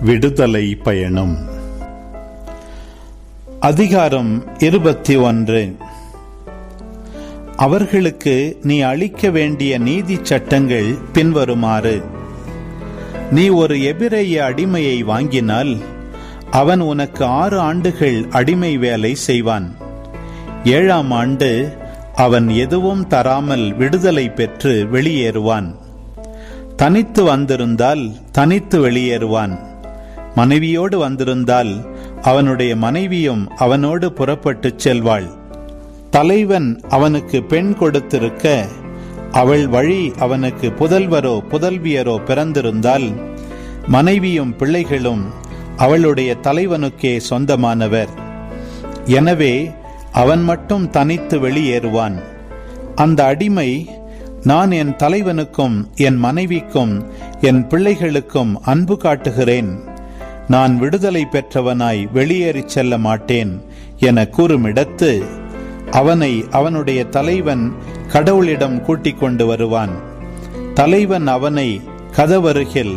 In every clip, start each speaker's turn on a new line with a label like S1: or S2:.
S1: விடுதலை பயணம். அதிகாரம் இருபத்தி ஒன்று அவர்களுக்கு நீ அளிக்க வேண்டிய நீதி சட்டங்கள் பின்வருமாறு. நீ ஒரு எபிரேய அடிமையை வாங்கினால் அவன் உனக்கு ஆறு ஆண்டுகள் அடிமை வேலை செய்வான். ஏழாம் ஆண்டு அவன் எதுவும் தராமல் விடுதலை பெற்று வெளியேறுவான். தனித்து வந்திருந்தால் தனித்து வெளியேறுவான். மனைவியோடு வந்திருந்தால் அவனுடைய மனைவியும் அவனோடு புறப்பட்டுச் செல்வாள். தலைவன் அவனுக்கு பெண் கொடுத்திருக்க அவள் வழி அவனுக்கு புதல்வரோ புதல்வியரோ பிறந்திருந்தால் மனைவியும் பிள்ளைகளும் அவளுடைய தலைவனுக்கே சொந்தமானவர். எனவே அவன் மட்டும் தனித்து வெளியேறுவான். அந்த அடிமை நான் என் தலைவனுக்கும் என் மனைவிக்கும் என் பிள்ளைகளுக்கும் அன்பு காட்டுகிறேன். நான் விடுதலை பெற்றவனாய் வெளியேறிச் செல்ல மாட்டேன் என கூறுமிடத்து அவனை அவனுடைய தலைவன் கடவுளிடம் கூட்டிக் கொண்டு வருவான். தலைவன் அவனை கதவருகில்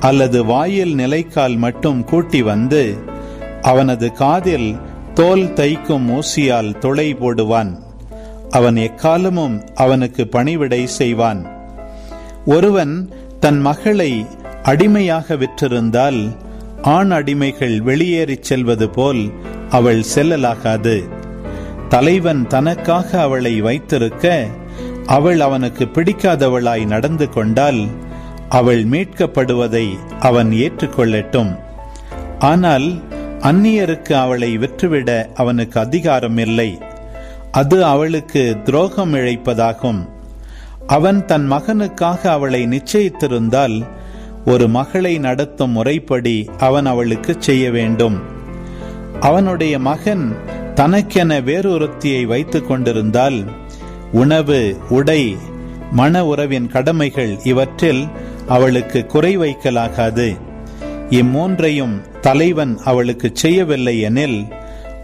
S1: அல்லது வாயில் நிலைக்கால் மட்டும் கூட்டி வந்து அவனது காதில் தோல் தைக்கும் ஊசியால் துளை போடுவான். அவன் எக்காலமும் அவனுக்கு பணிவிடை செய்வான். ஒருவன் தன் மகளை அடிமையாக விற்றிருந்தால் ஆண் அடிமைகள் வெளியேறிச் செல்வது போல் அவள் செல்லலாகாது. தலைவன் தனக்காக அவளை வைத்திருக்க அவள் அவனுக்கு பிடிக்காதவளாய் நடந்து கொண்டால் அவள் மீட்கப்படுவதை அவன் ஏற்றுக்கொள்ளட்டும். ஆனால் அந்நியருக்கு அவளை விற்றுவிட அவனுக்கு அதிகாரம் இல்லை. அது அவளுக்கு துரோகம் இழைப்பதாகும். அவன் தன் மகனுக்காக அவளை நிச்சயித்திருந்தால் ஒரு மகளை நடத்தும் முறைப்படி அவன் அவளுக்கு செய்ய வேண்டும். அவனுடைய மகன் தனக்கென வேறொருத்தியை வைத்துக் கொண்டிருந்தால் உணவு உடை மன உறவின் கடமைகள் இவற்றில் அவளுக்கு குறை வைக்கலாகாது. இம்மூன்றையும் தலைவன் அவளுக்கு செய்யவில்லை எனில்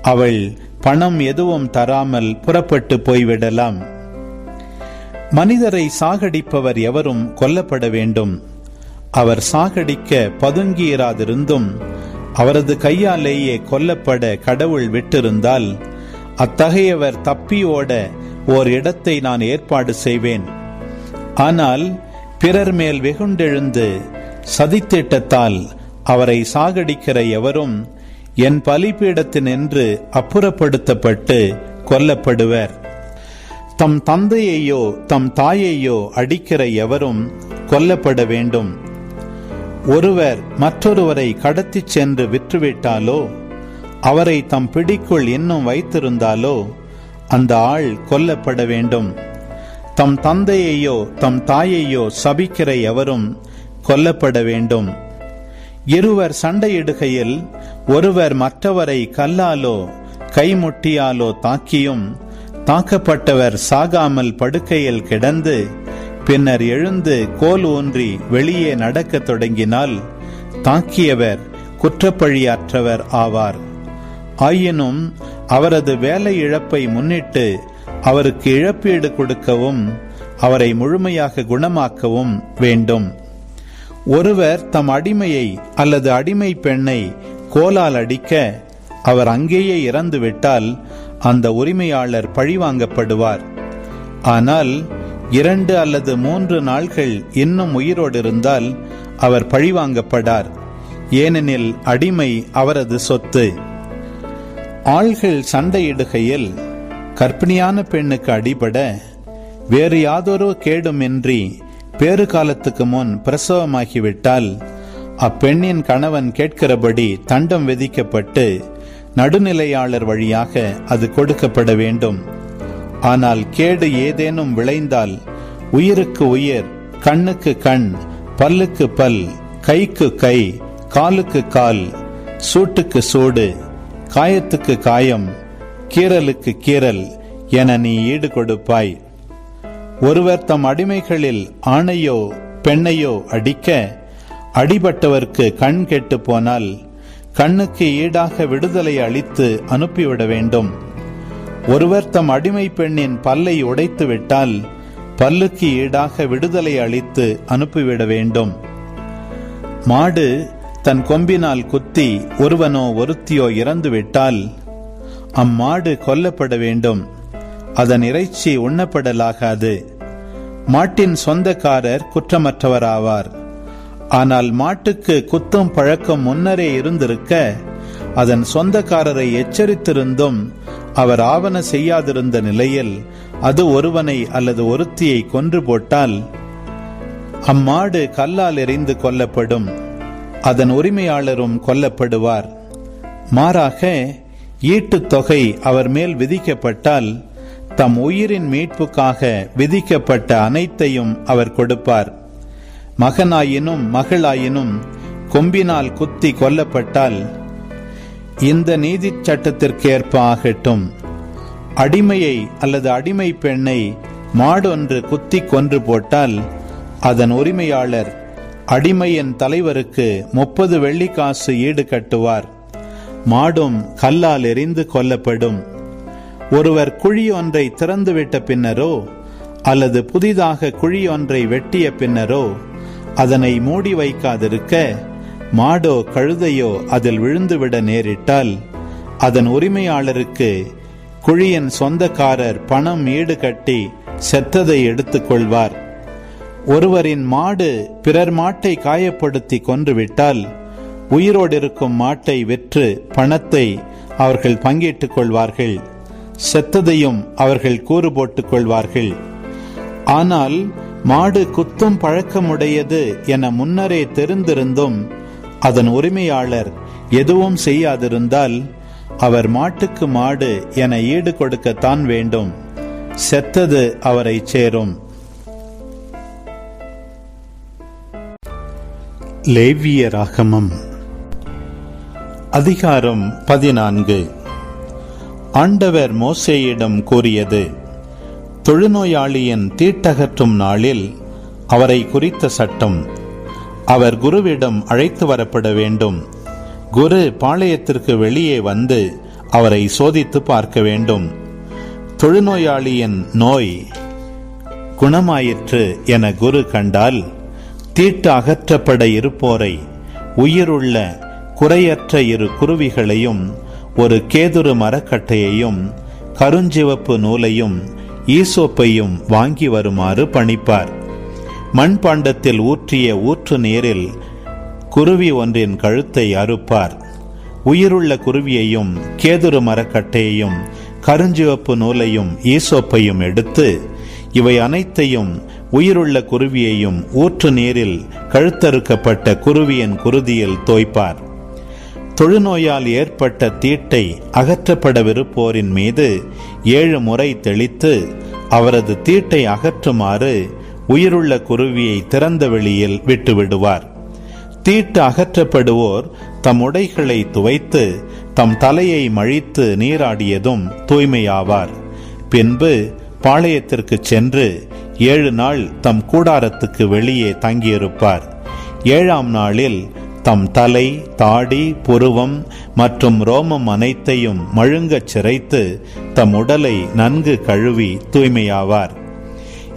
S1: அவள் பணம் எதுவும் தராமல் புறப்பட்டு போய்விடலாம். மனிதரை சாகடிப்பவர் எவரும் கொல்லப்பட வேண்டும். அவர் சாகடிக்க பதுங்கியிராதிருந்தும் அவரது கையாலேயே கொல்லப்பட கடவுள் விட்டிருந்தால் அத்தகையவர் தப்பியோட ஓர் இடத்தை நான் ஏற்பாடு செய்வேன். ஆனால் பிறர் மேல் வெகுண்டெழுந்து சதித்திட்டத்தால் அவரை சாகடிக்கிற எவரும் என் பலிப்பீடத்தினின்று அப்புறப்படுத்தப்பட்டு கொல்லப்படுவர். தம் தந்தையையோ தம் தாயையோ அடிக்கிற எவரும் கொல்லப்பட வேண்டும். ஒருவர் மற்றொருவரை கடத்திச் சென்று விற்றுவிட்டாலோ அவரை தம் பிடிக்குள் இன்னும் வைத்திருந்தாலோ அந்த ஆள் கொல்லப்பட வேண்டும். தம் தந்தையையோ தம் தாயையோ சபிக்கிற எவரும் கொல்லப்பட வேண்டும். இருவர் சண்டையிடுகையில் ஒருவர் மற்றவரை கல்லாலோ கைமுட்டியாலோ தாக்கியும் தாக்கப்பட்டவர் சாகாமல் படுக்கையில் கிடந்து பின்னர் எழுந்து கோல் ஊன்றி வெளியே நடக்கத் தொடங்கினால் தாக்கியவர் குற்றப்பழியாற்றவர் ஆவார். ஆயினும் அவரது வேலை இழப்பை முன்னிட்டு அவருக்கு இழப்பீடு கொடுக்கவும் அவரை முழுமையாக குணமாக்கவும் வேண்டும். ஒருவர் தம் அடிமையை அல்லது அடிமை பெண்ணை கோலால் அடிக்க அவர் அங்கேயே இறந்துவிட்டால் அந்த உரிமையாளர் பழிவாங்கப்படுவார். ஆனால் இரண்டு அல்லது மூன்று நாள்கள் இன்னும் உயிரோடு இருந்தால் அவர் பழிவாங்கப்படார். ஏனெனில் அடிமை அவரது சொத்து. ஆள்கள் சண்டையிடுகையில் கர்ப்பிணியான பெண்ணுக்கு அடிபட வேறு யாதொரு கேடுமின்றி பேறு காலத்துக்கு முன் பிரசவமாகிவிட்டால் அப்பெண்ணின் கணவன் கேட்கிறபடி தண்டம் விதிக்கப்பட்டு நடுநிலையாளர் வழியாக அது கொடுக்கப்பட வேண்டும். ஆனால் கேடு ஏதேனும் விளைந்தால் உயிருக்கு உயிர் கண்ணுக்கு கண் பல்லுக்கு பல் கைக்கு கை காலுக்கு கால் சூட்டுக்கு சூடு காயத்துக்கு காயம் கீறலுக்கு கீறல் என நீ ஈடு கொடுப்பாய் ஒருவர் தம் அடிமைகளில் ஆணையோ பெண்ணையோ அடிக்க அடிபட்டவர்க்கு கண் கெட்டு போனால் கண்ணுக்கு ஈடாக விடுதலை அளித்து அனுப்பிவிட வேண்டும். ஒருவர் தம் அடிமை பெண்ணின் பல்லை உடைத்து விட்டால் பல்லுக்கு ஈடாக விடுதலை அளித்து அனுப்பிவிட வேண்டும். மாடு தன் கொம்பினால் குத்தி ஒருவனோ ஒருத்தியோ இறந்துவிட்டால் அம்மாடு கொல்லப்பட வேண்டும். அதன் இறைச்சி உண்ணப்படலாகாது. மாட்டின் சொந்தக்காரர் குற்றமற்றவராவார். ஆனால் மாட்டுக்கு குத்தும் பழக்கம் முன்னரே இருந்திருக்க அதன் சொந்தக்காரரை எச்சரித்திருந்தும் அவர் ஆவண செய்யாதிருந்த நிலையில் அது ஒருவனை அல்லது ஒருத்தியை கொன்று போட்டால் அம்மாடு கல்லால் எறிந்து கொல்லப்படும் அதன் உரிமையாளரும் கொல்லப்படுவார். மாறாக ஈட்டுத் தொகை அவர் மேல் விதிக்கப்பட்டால் தம் உயிரின் மீட்புக்காக விதிக்கப்பட்ட அனைத்தையும் அவர் கொடுப்பார். மகனாயினும் மகளாயினும் கொம்பினால் குத்தி கொல்லப்பட்டால் இந்த நீதி சட்டத்திற்கேற்ப ஆகட்டும் அடிமையை அல்லது அடிமை பெண்ணை மாடொன்று குத்தி கொன்று போட்டால் அதன் உரிமையாளர் அடிமையின் தலைவருக்கு முப்பது வெள்ளிக்காசு ஈடு கட்டுவார். மாடும் கல்லால் எரிந்து கொல்லப்படும். ஒருவர் குழி ஒன்றை திறந்துவிட்ட பின்னரோ அல்லது புதிதாக குழி ஒன்றை வெட்டிய பின்னரோ அதனை மூடி வைக்காதிருக்க மாடோ கழுதையோ அதில் விழுந்துவிட நேரிட்டால் அதன் உரிமையாளருக்கு குழியின் சொந்தக்காரர் பணம் ஈடு கட்டி செத்ததை எடுத்துக்கொள்வார் ஒருவரின் மாடு பிறர் மாட்டை காயப்படுத்தி கொன்றுவிட்டால் உயிரோடு இருக்கும் மாட்டை விற்று பணத்தை அவர்கள் பங்கிட்டுக் கொள்வார்கள். செத்ததையும் அவர்கள் கூறு போட்டுக் கொள்வார்கள். ஆனால் மாடு குத்தும் பழக்கமுடையது என முன்னரே தெரிந்திருந்தும் அதன் உரிமையாளர் எதுவும் செய்யாதிருந்தால் அவர் மாட்டுக்கு மாடு என ஈடு கொடுக்கத்தான் வேண்டும். செத்தது அவரை சேரும். லேவிய ராகமம். அதிகாரம் பதினான்கு. ஆண்டவர் மோசேயிடம் கூறியது தொழுநோயாளியின் தீட்டகற்றும் நாளில் அவரை குறித்த சட்டம். அவர் குருவிடம் அழைத்து வரப்பட வேண்டும். குரு பாளையத்திற்கு வெளியே வந்து அவரை சோதித்து பார்க்க வேண்டும். தொழுநோயாளியின் நோய் குணமாயிற்று என குரு கண்டால் தீட்டு அகற்றப்பட இருப்போரை உயிருள்ள குறையற்ற இரு குருவிகளையும் ஒரு கேதுரு மரக்கட்டையையும் கருஞ்சிவப்பு நூலையும் ஈசோப்பையும் வாங்கி வருமாறு பணிப்பார். மண்பாண்டத்தில் ஊற்றிய ஊற்று நீரில் குருவி ஒன்றின் கழுத்தை அறுப்பார். உயிருள்ள குருவியையும் கேதுரு மரக்கட்டையையும் கருஞ்சிவப்பு நூலையும் ஈசோப்பையும் எடுத்து இவை அனைத்தையும் உயிருள்ள குருவியையும் ஊற்று நீரில் கழுத்தறுக்கப்பட்ட குருவியின் குருதியில் தோய்ப்பார். தொழுநோயால் ஏற்பட்ட தீட்டை அகற்றப்படவிருப்போரின் மீது ஏழு முறை தெளித்து அவரது தீட்டை அகற்றுமாறு உயிருள்ள குருவியை திறந்த வெளியில் விட்டுவிடுவார். தீட்டு அகற்றப்படுவோர் தம் உடைகளை துவைத்து தம் தலையை மழித்து நீராடியதும் தூய்மையாவார். பின்பு பாளையத்திற்கு சென்று ஏழு நாள் தம் கூடாரத்துக்கு வெளியே தங்கியிருப்பார். ஏழாம் நாளில் தம் தலை தாடி புருவம் மற்றும் ரோமம் அனைத்தையும் மழுங்கச் சிரைத்து தம் உடலை நன்கு கழுவி தூய்மையாவார்.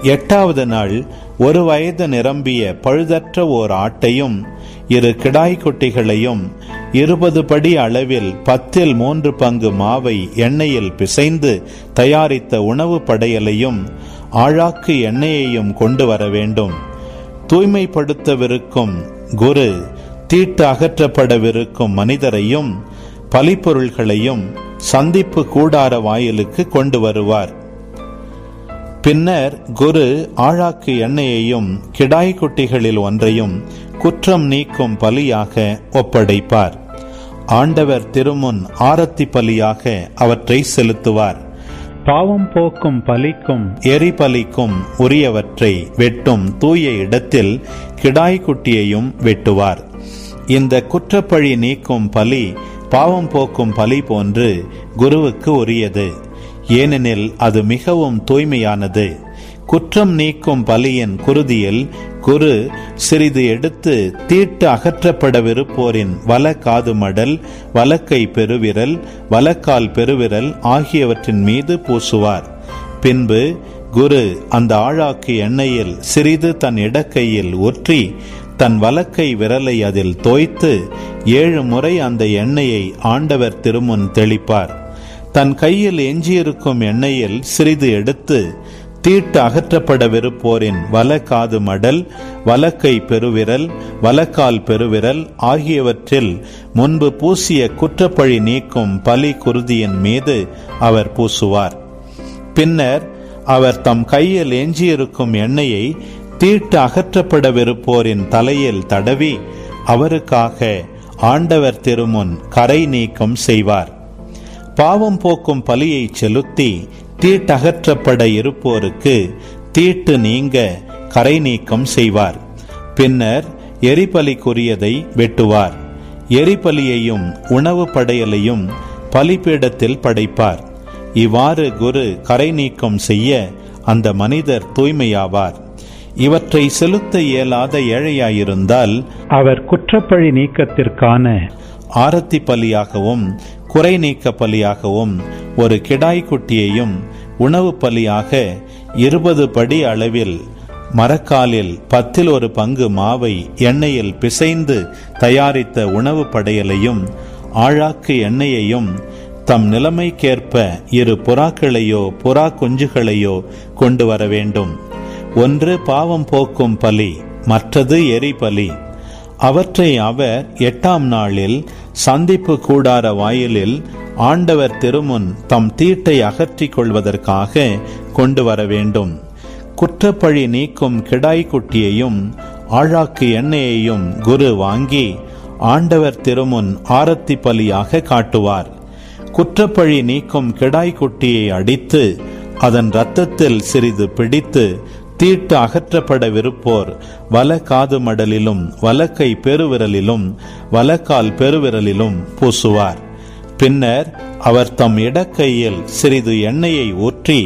S1: எட்டாவது நாள் ஒரு வயது நிரம்பிய பழுதற்ற ஓர் ஆட்டையும் இரு கிடாய்க்குட்டிகளையும் இருபது படி அளவில் பத்தில் மூன்று பங்கு மாவை எண்ணெயில் பிசைந்து தயாரித்த உணவு படையலையும் ஆழாக்கு எண்ணெயையும் கொண்டு வர வேண்டும். தூய்மைப்படுத்தவிருக்கும் குரு தீட்டு அகற்றப்படவிருக்கும் மனிதரையும் பலிப்பொருள்களையும் சந்திப்பு கூடார வாயிலுக்கு கொண்டு வருவார். பின்னர் குரு ஆழாக்கு எண்ணெயையும் கிடாய் குட்டிகளில் ஒன்றையும் குற்றம் நீக்கும் பலியாக ஒப்படைப்பார். ஆண்டவர் திருமுன் ஆரத்தி பலியாக அவற்றை செலுத்துவார். பாவம் போக்கும் பலிக்கும் எரி பலிக்கும் உரியவற்றை வெட்டும் தூய இடத்தில் கிடாய்க்குட்டியையும் வெட்டுவார். இந்த குற்றப்பழி நீக்கும் பலி பாவம் போக்கும் பலி போன்று குருவுக்கு உரியது. ஏனெனில் அது மிகவும் தூய்மையானது. குற்றம் நீக்கும் பலியின் குருதியில் குரு சிறிது எடுத்து தீட்டு அகற்றப்படவிருப்போரின் வல காது மடல் வலக்கை பெருவிரல் வலக்கால் பெருவிரல் ஆகியவற்றின் மீது பூசுவார். பின்பு குரு அந்த ஆழாக்கு எண்ணெயில் சிறிது தன் இடக்கையில் ஒற்றி தன் வலக்கை விரலை அதில் தோய்த்து ஏழு முறை அந்த எண்ணெயை ஆண்டவர் திருமுன் தெளிப்பார். தன் கையில் எஞ்சியிருக்கும் எண்ணெயில் சிறிது எடுத்து தீட்டு அகற்றப்படவிருப்போரின் வலக்காது மடல் வலக்கை பெருவிரல் வலக்கால் பெருவிரல் ஆகியவற்றில் முன்பு பூசிய குற்றப்பழி நீக்கும் பலி குருதியின் மீது அவர் பூசுவார். பின்னர் அவர் தம் கையில் எஞ்சியிருக்கும் எண்ணெயை தீட்டு அகற்றப்படவிருப்போரின் தலையில் தடவி அவருக்காக ஆண்டவர் திருமுன் கரை நீக்கம் செய்வார். பாவம் போக்கும் பலியை செலுத்தி தீட்டகற்றப்பட இருப்போருக்கு தீட்டு நீங்க கரை நீக்கம் செய்வார். பின்னர் எரிபலிக்குரியதை வெட்டுவார். எரிபலியையும் உணவு படையலையும் பலிபீடத்தில் படைப்பார். இவ்வாறு குரு கரை நீக்கம் செய்ய அந்த மனிதர் தூய்மையாவார். இவற்றை செலுத்த இயலாத ஏழையாயிருந்தால் அவர் குற்றப்பழி நீக்கத்திற்கான ஆரத்தி பலியாகவும் குறை நீக்க பலியாகவும் ஒரு கிடாய்க்குட்டியையும் உணவு பலியாக இருபது படி அளவில் மரக்காலில் பத்தில் ஒரு பங்கு மாவை எண்ணெயில் பிசைந்து தயாரித்த உணவு படையலையும் ஆழாக்கு எண்ணெயையும் தம் நிலைமைக்கேற்ப இரு புறாக்களையோ புறா குஞ்சுகளையோ கொண்டு வர வேண்டும். ஒன்று பாவம் போக்கும் பலி மற்றது எரி பலி அவற்றை அவர் எட்டாம் நாளில் சந்திப்பு கூடார வாயிலில் ஆண்டவர் திருமுன் தம் தீட்டை அகற்றிக் கொள்வதற்காக கொண்டு வர வேண்டும். குற்றப்பழி நீக்கும் கிடாய்க்குட்டியையும் ஆழாக்கு எண்ணெயையும் குரு வாங்கி ஆண்டவர் திருமுன் ஆரத்தி பலியாக காட்டுவார். குற்றப்பழி நீக்கும் கிடாய்க்குட்டியை அடித்து அதன் இரத்தத்தில் சிறிது பிடித்து தீட்டு அகற்றப்படவிருப்போர் வல காது மடலிலும் வலக்கை பெருவிரலிலும் வலக்கால் பெருவிரலிலும் பூசுவார். பின்னர் அவர் தம் இடக்கையில் சிறிது எண்ணெயை ஊற்றி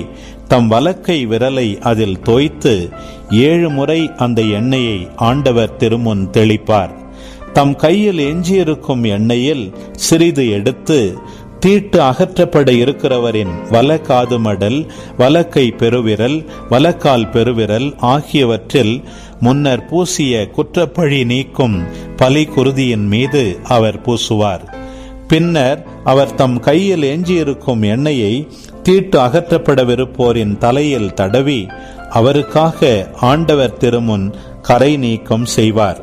S1: தம் வலக்கை விரலை அதில் தோய்த்து ஏழு முறை அந்த எண்ணெயை ஆண்டவர் திருமுன் தெளிப்பார். தம் கையில் எஞ்சியிருக்கும் எண்ணெயில் சிறிது எடுத்து தீட்டு அகற்றப்பட இருக்கிறவரின் வல காதுமடல் வலக்கை பெருவிரல் வலக்கால் பெருவிரல் ஆகியவற்றில் முன்னர் பூசிய குற்றப்பழி நீக்கும் பலி குருதியின் மீது அவர் பூசுவார். பின்னர் அவர் தம் கையில் எஞ்சியிருக்கும் எண்ணெயை தீட்டு அகற்றப்படவிருப்போரின் தலையில் தடவி அவருக்காக ஆண்டவர் திருமுன் கரை நீக்கம் செய்வார்.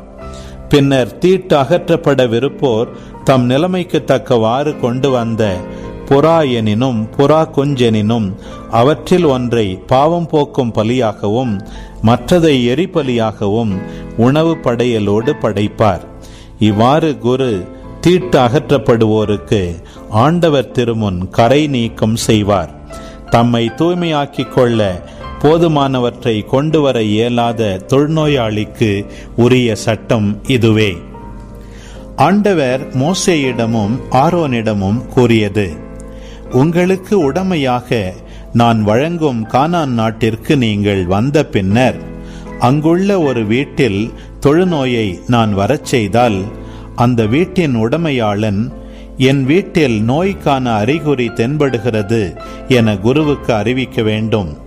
S1: பின்னர் தீட்டு அகற்றப்படவிருப்போர் தம் நிலைமைக்கு தக்கவாறு கொண்டு வந்த புறா எனினும் புறா குஞ்செனினும் அவற்றில் ஒன்றை பாவம் போக்கும் பலியாகவும் மற்றதை எரிபலியாகவும் உணவு படையலோடு படைப்பார். இவ்வாறு குரு தீட்டு அகற்றப்படுவோருக்கு ஆண்டவர் திருமுன் கரை நீக்கம் செய்வார். தம்மை தூய்மையாக்கிக் கொள்ள போதுமானவற்றை கொண்டு வர இயலாத தொழுநோயாளிக்கு உரிய சட்டம் இதுவே. ஆண்டவர் மோசேயிடமும் ஆரோனிடமும் கூறியது உங்களுக்கு உடமையாக நான் வழங்கும் கானான் நாட்டிற்கு நீங்கள் வந்த பின்னர் அங்குள்ள ஒரு வீட்டில் தொழுநோயை நான் வரச் செய்தால் அந்த வீட்டின் உடமையாளன் என் வீட்டில் நோய்க்கான அறிகுறி தென்படுகிறது என குருவுக்கு அறிவிக்க வேண்டும்.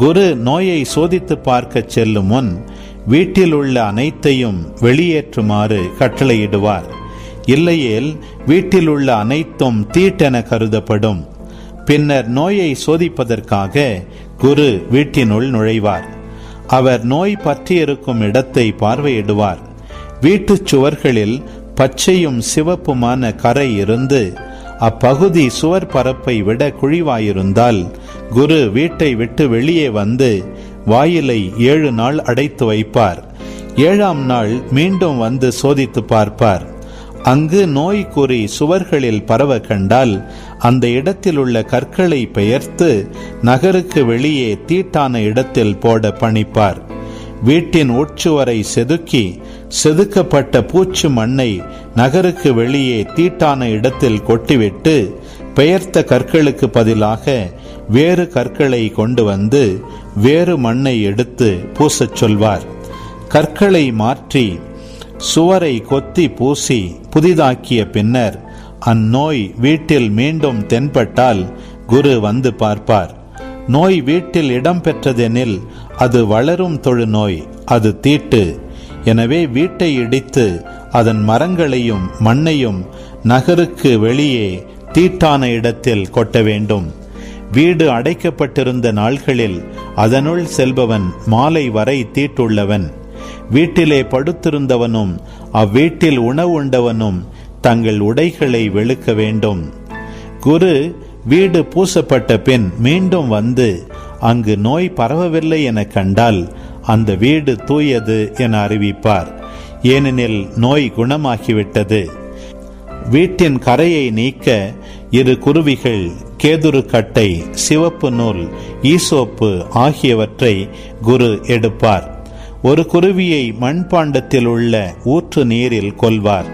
S1: குரு நோயை சோதித்து பார்க்கச் செல்லும் முன் வீட்டில் உள்ள அனைத்தையும் வெளியேற்றுமாறு கட்டளையிடுவார். இல்லையேல் வீட்டில் உள்ள அனைத்தும் தீட்டென கருதப்படும். பின்னர் நோயை சோதிப்பதற்காக குரு வீட்டினுள் நுழைவார். அவர் நோய் பற்றியிருக்கும் இடத்தை பார்வையிடுவார். வீட்டுச் சுவர்களில் பச்சையும் சிவப்புமான கரை இருந்து அப்பகுதி சுவர் பரப்பை விட குழிவாயிருந்தால் குரு வீட்டை விட்டு வெளியே வந்து வாயிலை ஏழு நாள் அடைத்து வைப்பார். ஏழாம் நாள் மீண்டும் வந்து சோதித்து பார்ப்பார். அங்கு நோய் சுவர்களில் பரவ கண்டால் அந்த இடத்தில் உள்ள கற்களை பெயர்த்து நகருக்கு வெளியே தீட்டான இடத்தில் போட பணிப்பார். வீட்டின் உட்சுவரை செதுக்கி செதுக்கப்பட்ட பூச்சு மண்ணை நகருக்கு வெளியே தீட்டான இடத்தில் கொட்டிவிட்டு பெயர்த்த கற்களுக்கு பதிலாக வேறு கற்களை கொண்டு வந்து வேறு மண்ணை எடுத்து பூசச் சொல்வார். கற்களை மாற்றி சுவரை கொத்தி பூசி புதிதாக்கிய பின்னர் அந்நோய் வீட்டில் மீண்டும் தென்பட்டால் குரு வந்து பார்ப்பார். நோய் வீட்டில் இடம்பெற்றதெனில் அது வளரும் தொழுநோய் அது தீட்டு. எனவே வீட்டை இடித்து அதன் மரங்களையும் மண்ணையும் நகருக்கு வெளியே தீட்டான இடத்தில் கொட்ட வேண்டும். வீடு அடைக்கப்பட்டிருந்த நாள்களில் அதனுள் செல்பவன் மாலை வரை தீட்டுள்ளவன். வீட்டிலே படுத்திருந்தவனும் அவ்வீட்டில் உணவு உண்டவனும் தங்கள் உடைகளை வெளுக்க வேண்டும். குரு வீடு பூசப்பட்ட பின் மீண்டும் வந்து அங்கு நோய் பரவவில்லை என கண்டால் அந்த வீடு தூயது என அறிவிப்பார். ஏனெனில் நோய் குணமாகிவிட்டது. வீட்டின் கரையை நீக்க இரு குருவிகள் கேதுரு கட்டை சிவப்பு நூல் ஈசோப்பு ஆகியவற்றை குரு எடுப்பார். ஒரு குருவியை மண்பாண்டத்தில் உள்ள ஊற்று நீரில் கொல்வார்.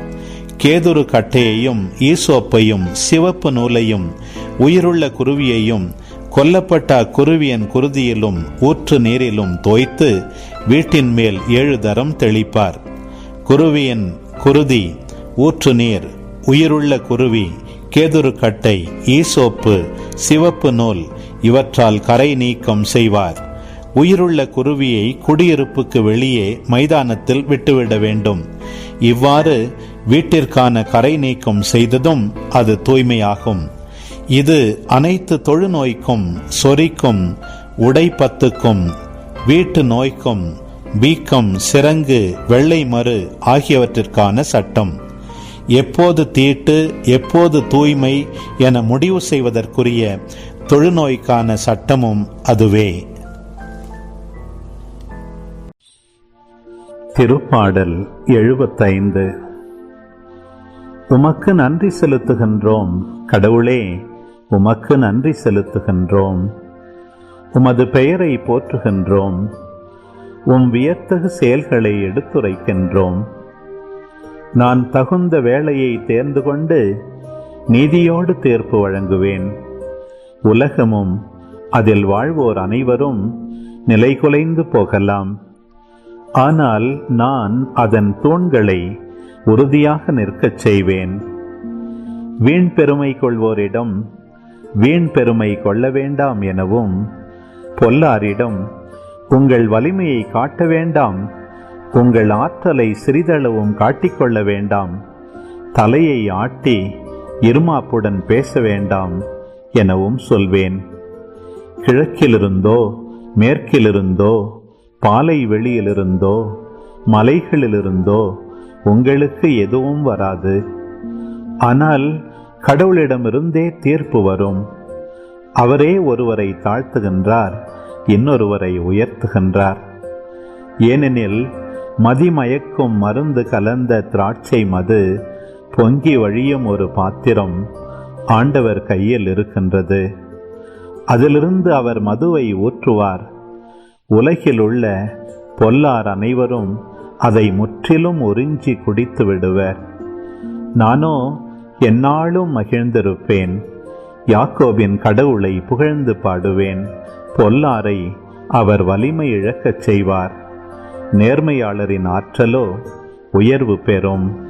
S1: கேதுரு கட்டையையும் ஈசோப்பையும் சிவப்பு நூலையும் உயிருள்ள குருவியையும் கொல்லப்பட்ட குருவியின் குருதியிலும் ஊற்று நீரிலும் தோய்த்து வீட்டின் மேல் ஏழு தரம் தெளிப்பார். குருவியின் குருதி ஊற்று நீர் உயிருள்ள குருவி கேதுரு கட்டை ஈசோப்பு சிவப்பு நூல் இவற்றால் கரை நீக்கம் செய்வார். உயிருள்ள குருவியை குடியிருப்புக்கு வெளியே மைதானத்தில் விட்டுவிட வேண்டும். இவ்வாறு வீட்டிற்கான கரை நீக்கம் செய்ததும் அது தூய்மையாகும். இது அனைத்து தொழுநோய்க்கும் சொறிக்கும் உடைப்பத்துக்கும் வீட்டு நோய்க்கும் வீக்கம் சிரங்கு வெள்ளை மறு ஆகியவற்றிற்கான சட்டம். எப்போது தீட்டு எப்போது தூய்மை என முடிவு செய்வதற்குரிய தொழுநோய்க்கான சட்டமும் அதுவே. திருப்பாடல் எழுபத்தைந்து. உமக்கு நன்றி செலுத்துகின்றோம் கடவுளே உமக்கு நன்றி செலுத்துகின்றோம். உமது பெயரை போற்றுகின்றோம் உம் வியத்தகு செயல்களை எடுத்துரைக்கின்றோம். நான் தகுந்த வேளையை தேர்ந்து கொண்டு நீதியோடு தீர்ப்பு வழங்குவேன். உலகமும் அதில் வாழ்வோர் அனைவரும் நிலைகுலைந்து போகலாம். ஆனால் நான் அதன் தூண்களை உறுதியாக நிற்கச் செய்வேன். வீண் பெருமை கொள்வோரிடம் வீண் பெருமை கொள்ள வேண்டாம் எனவும் பொல்லாரிடம் உங்கள் வலிமையை காட்ட வேண்டாம் உங்கள் ஆற்றலை சிறிதளவும் காட்டிக்கொள்ள வேண்டாம். தலையை ஆட்டி இருமாப்புடன் பேச வேண்டாம் எனவும் சொல்வேன். கிழக்கிலிருந்தோ மேற்கிலிருந்தோ பாலை வெளியிலிருந்தோ மலைகளிலிருந்தோ உங்களுக்கு எதுவும் வராது. ஆனால் கடவுளிடமிருந்தே தீர்ப்பு வரும். அவரே ஒருவரை தாழ்த்துகின்றார் இன்னொருவரை உயர்த்துகின்றார். ஏனெனில் மதிமயக்கும் மருந்து கலந்த திராட்சை மது பொங்கி வழியும் ஒரு பாத்திரம் ஆண்டவர் கையில் இருக்கின்றது. அதிலிருந்து அவர் மதுவை ஊற்றுவார். உலகில் உள்ள பொல்லார் அனைவரும் அதை முற்றிலும் உறிஞ்சி குடித்து விடுவர். நானோ எந்நாளும் மகிழ்ந்திருப்பேன். யாக்கோபின் கடவுளை புகழ்ந்து பாடுவேன். பொல்லாரை அவர் வலிமை இழக்கச் செய்வார். நேர்மையாளரின் ஆற்றலோ உயர்வு பெறும்.